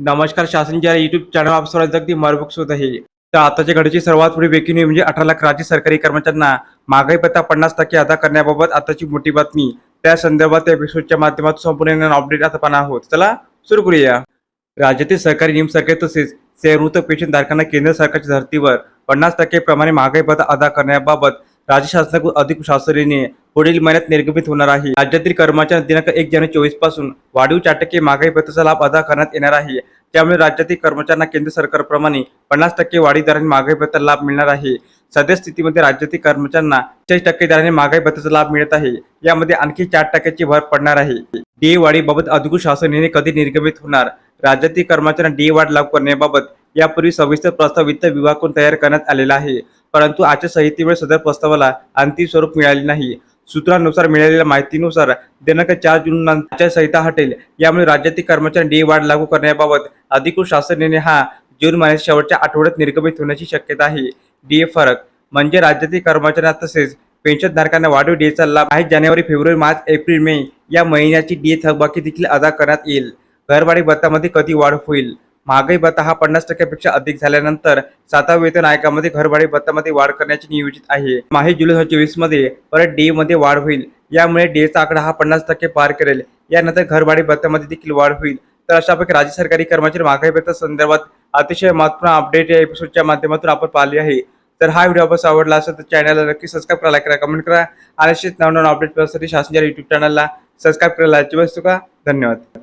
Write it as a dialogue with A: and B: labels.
A: नमस्कार शासनच्या YouTube channel आप सर्वांचं अगदी मरबुक होत आहे. तर आताच्या घडीची सर्वात मोठी ब्रेकिंग म्हणजे अठरा लाख राज्य सरकारी कर्मचाऱ्यांना महागाई पत्ता पन्नास टक्के अदा करण्याबाबत आताची मोठी बातमी. त्या संदर्भात त्या एपिसोडच्या माध्यमातून संपूर्ण अपडेट आता पाहणार आहोत. चला सुरू करूया. राज्यातील सरकारी निमसरकारी तसेच सेवृत्त पेन्शन धारकांना केंद्र सरकारच्या धर्तीवर पन्नास टक्के प्रमाणे महागाई पत्ता अदा करण्याबाबत राज्य शासनाकडून अधिक शासनाने पुढील महिन्यात निर्गमित होणार आहे. राज्यातील कर्मचाऱ्यांना दिनांक एक जानेवारी चोवीसपासून वाढीव चार टक्के महागाई भत्त्याचा लाभ अदा करण्यात येणार आहे. त्यामुळे राज्यातील कर्मचाऱ्यांना केंद्र सरकारप्रमाणे पन्नास टक्के वाढी दराने महागाई भत्ता लाभ मिळणार आहे. सध्या स्थितीमध्ये राज्यातील कर्मचाऱ्यांना चाळीस टक्के दराने महागाई भत्त्याचा लाभ मिळत आहे. यामध्ये आणखी चार टक्क्याची भर पडणार आहे. डी वाढीबाबत अधिकृत शासनाने कधी निर्गमित होणार? राज्यातील कर्मचाऱ्यांना डी वाढ लागू करण्याबाबत यापूर्वी सविस्तर प्रस्ताव वित्त विभागाकडून तयार करण्यात आलेला आहे. परंतु आजच्या संहितेमुळे सदर प्रस्तावाला अंतिम स्वरूप मिळाले नाही. सूत्रांनुसार मिळालेल्या माहितीनुसार दिनांक चार जून आचारसंहिता संहिता हटेल यामुळे राज्यातील कर्मचारी डी वाढ लागू करण्याबाबत अधिकृत शासन निर्णय हा जून महिन्याच्या शेवटच्या आठवड्यात निर्गमित होण्याची शक्यता आहे. डी फरक म्हणजे राज्यातील कर्मचाऱ्यांना तसेच पेन्शनधारकांना वाढीव डीएचा लाभ आहे. जानेवारी फेब्रुवारी मार्च एप्रिल मे या महिन्याची डी थकबाकी देखील अदा करण्यात येईल. घरवाडी भत्तामध्ये कधी वाढ होईल? महागाई भत्ता हा पन्नास टक्क्यापेक्षा अधिक झाल्यानंतर सातव्या वेतन आयोगामध्ये घरभाडी भत्तामध्ये वाढ करण्याचे नियोजित आहे. माहे जुलै दोन हजार चोवीसमध्ये परत डी मध्ये वाढ होईल. यामुळे डीचा आकडा हा पन्नास टक्के पार करेल. यानंतर घरभाडी भत्त्यामध्ये देखील वाढ होईल. तर अशापैकी राज्य सरकारी कर्मचारी महागाई भत्ता संदर्भात अतिशय महत्त्वपूर्ण अपडेट या एपिसोडच्या माध्यमातून आपण पाहिले आहे. तर हा व्हिडिओ आपण आवडला असेल तर चॅनलला नक्की सबस्क्राईब करा लाईक करा कमेंट करा. आणि असेच नवनवीन अपडेट पाहण्यासाठी शासनाच्या युट्यूब चॅनलला सबस्क्राईब करायला अजिबात चुका धन्यवाद.